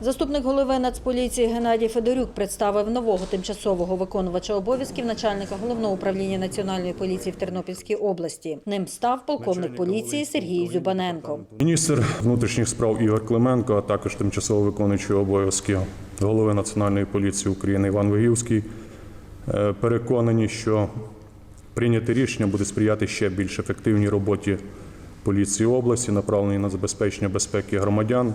Заступник голови Нацполіції Геннадій Федорюк представив нового тимчасового виконувача обов'язків начальника головного управління національної поліції в Тернопільській області. Ним став полковник поліції Сергій Зюбаненко. Міністр внутрішніх справ Ігор Клименко, а також тимчасово виконуючий обов'язки голови Національної поліції України Іван Вигівський е, переконані, що прийняте рішення буде сприяти ще більш ефективній роботі поліції області, направленій на забезпечення безпеки громадян,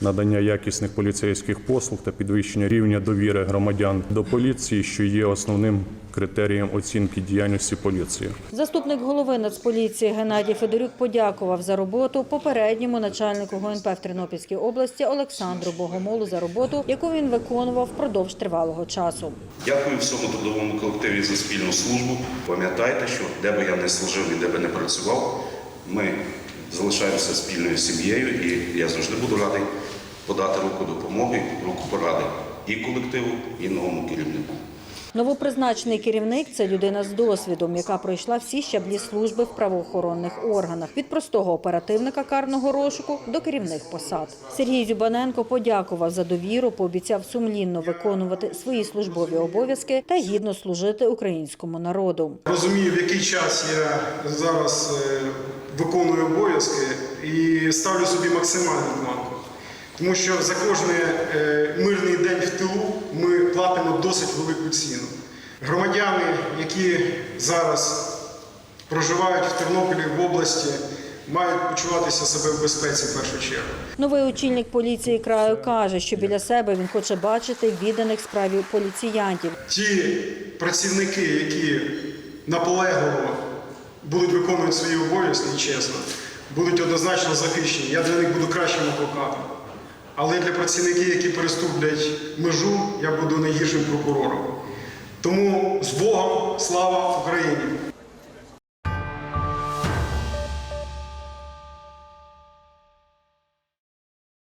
надання якісних поліцейських послуг та підвищення рівня довіри громадян до поліції, що є основним критерієм оцінки діяльності поліції. Заступник голови Нацполіції Геннадій Федорюк подякував за роботу попередньому начальнику ГУНП в Тернопільській області Олександру Богомолу за роботу, яку він виконував впродовж тривалого часу. Дякую всьому трудовому колективі за спільну службу. Пам'ятайте, що де би я не служив і де би не працював, ми залишаємося спільною сім'єю, і я завжди буду радий подати руку допомоги, руку поради і колективу, і новому керівнику. Новопризначений керівник це людина з досвідом, яка пройшла всі щаблі служби в правоохоронних органах від простого оперативника карного розшуку до керівних посад. Сергій Зюбаненко подякував за довіру, пообіцяв сумлінно виконувати свої службові обов'язки та гідно служити українському народу. Розумію, в який час я зараз е, виконую обов'язки і ставлю собі максимальну планку. Тому що за кожний е, мирний день в тилу досить велику ціну. Громадяни, які зараз проживають в Тернополі в області, мають почуватися себе в безпеці в першу чергу. Новий очільник поліції краю каже, що біля себе він хоче бачити відданих справі поліціянтів. Ті працівники, які наполегливо будуть виконувати свої обов'язки і чесно, будуть однозначно захищені. Я для них буду кращим адвокатом. Але для працівників, які переступлять межу, я буду найгіршим прокурором. Тому з Богом слава Україні!